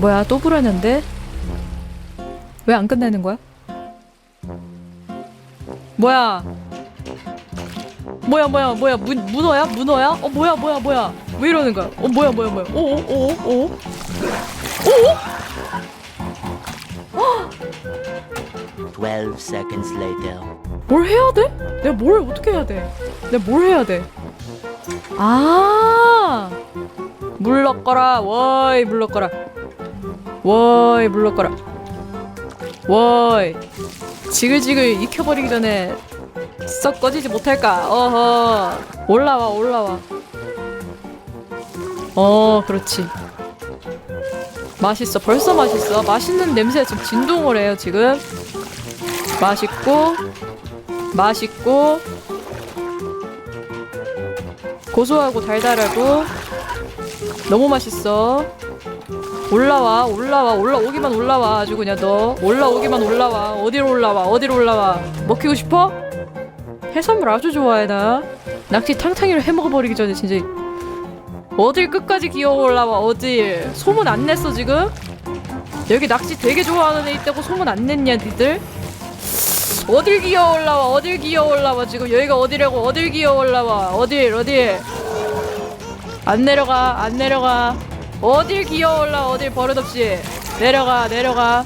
뭐야 또 불었는데? 왜 안 끝내는 거야? 뭐야? 뭐야 뭐야 뭐야 문 문어야 문어야? 어 뭐야 뭐야 뭐야 왜 이러는 거야? 어 뭐야 뭐야 뭐야? 오오오오 12 seconds later. 뭘 해야 돼? 내가 뭘 어떻게 해야 돼? 내가 뭘 해야 돼? 아 물러거라 워이 물러거라 워이 물러거라. 워이. 지글지글 익혀버리기 전에 썩 꺼지지 못할까? 어허. 올라와 올라와. 어 그렇지. 맛있어 벌써 맛있어. 맛있는 냄새가 지금 진동을 해요 지금. 맛있고 맛있고. 고소하고 달달하고. 너무 맛있어 올라와 올라와 올라오기만 올라와 아주 그냥 너. 올라오기만 올라와 어디로 올라와 어디로 올라와. 먹히고 싶어? 해산물 아주 좋아해 나. 낙지 탕탕이를 해먹어버리기 전에 진짜 어딜 끝까지 기어 올라와 어딜. 소문 안 냈어 지금? 여기 낙지 되게 좋아하는 애 있다고 소문 안 냈냐 니들? 어딜 기어 올라와 어딜 기어 올라와 지금. 여기가 어디라고 어딜 기어 올라와. 어딜 어딜. 안 내려가 안 내려가 어딜 기어 올라 어딜 버릇없이. 내려가 내려가.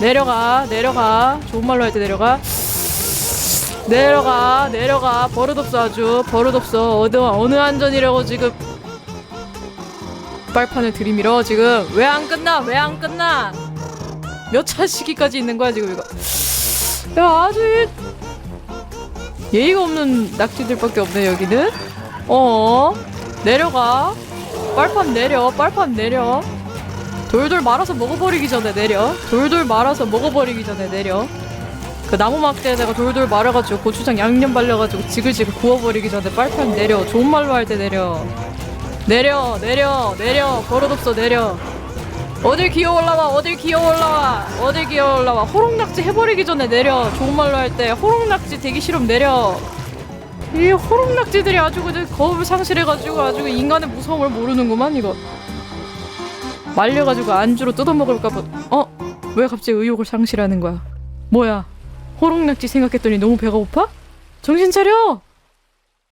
내려가 내려가. 좋은 말로 할 때 내려가. 내려가 내려가. 버릇없어 아주. 버릇없어. 어느 어느 안전이라고 지금. 빨판을 들이밀어 지금. 왜 안 끝나? 왜 안 끝나? 몇 차 시기까지 있는 거야 지금 이거? 야 아주 이- 예의가 없는 낙지들밖에 없네 여기는. 어 내려가 빨판 내려 빨판 내려. 돌돌 말아서 먹어버리기 전에 내려. 돌돌 말아서 먹어버리기 전에 내려. 그 나무 막대에다가 돌돌 말아가지고 고추장 양념 발려가지고 지글지글 구워버리기 전에 빨판 내려. 좋은 말로 할 때 내려. 내려 내려 내려. 버릇없어 내려. 어딜 기어 올라와 어딜 기어 올라와 어딜 기어 올라와. 호롱낙지 해버리기 전에 내려. 좋은 말로 할 때 호롱낙지 되기 싫으면 내려 이 호롱낙지들이 아주 그냥 겁을 상실해가지고 아주 인간의 무서움을 모르는구만 이거. 말려가지고 안주로 뜯어먹을까봐. 어? 왜 갑자기 의욕을 상실하는 거야? 뭐야? 호롱낙지 생각했더니 너무 배가 고파? 정신 차려